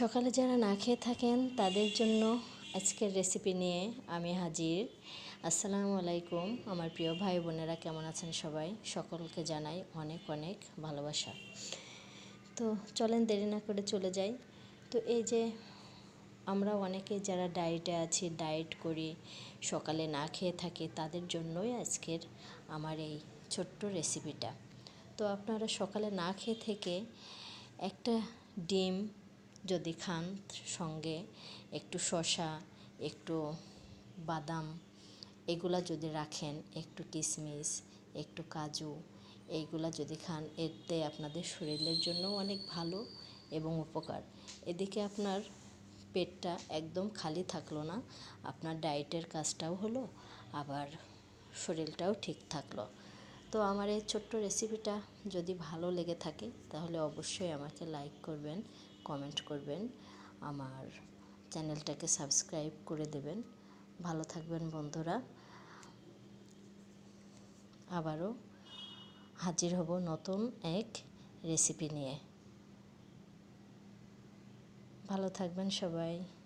সকালে যারা না খেয়ে থাকেন, তাদের জন্য আজকের রেসিপি নিয়ে আমি হাজির। আসসালামু আলাইকুম, আমার প্রিয় ভাই বোনেরা কেমন আছেন সবাই? সকলকে জানাই অনেক অনেক ভালোবাসা। তো চলেন দেরি না করে চলে যাই। তো এই যে আমরা অনেকে যারা ডায়েটে আছি ডায়েট করি, সকালে না খেয়ে থাকি, তাদের জন্যই আজকের আমার এই ছোট্ট রেসিপিটা তো আপনারা সকালে না খেয়ে থেকে একটা ডিম যদি খান সঙ্গে একটু শসা, একটু বাদাম, এগুলা যদি রাখেন, একটু কিশমিশ একটু কাজু, এইগুলা যদি খান, এতে আপনাদের শরীরের জন্য অনেক ভালো এবং উপকার। এদিকে আপনার পেটটা একদম খালি থাকল না, আপনার ডায়েটের কাজটাও হলো, আবার শরীরটাও ঠিক থাকল। তো আমার এই ছোট্ট রেসিপিটা যদি ভালো লেগে থাকে, তাহলে অবশ্যই আমাকে লাইক করবেন কমেন্ট করবেন, আমার চ্যানেলটাকে সাবস্ক্রাইব করে দেবেন। ভালো থাকবেন বন্ধুরা। আবারও হাজির হব নতুন এক রেসিপি নিয়ে। ভালো থাকবেন সবাই।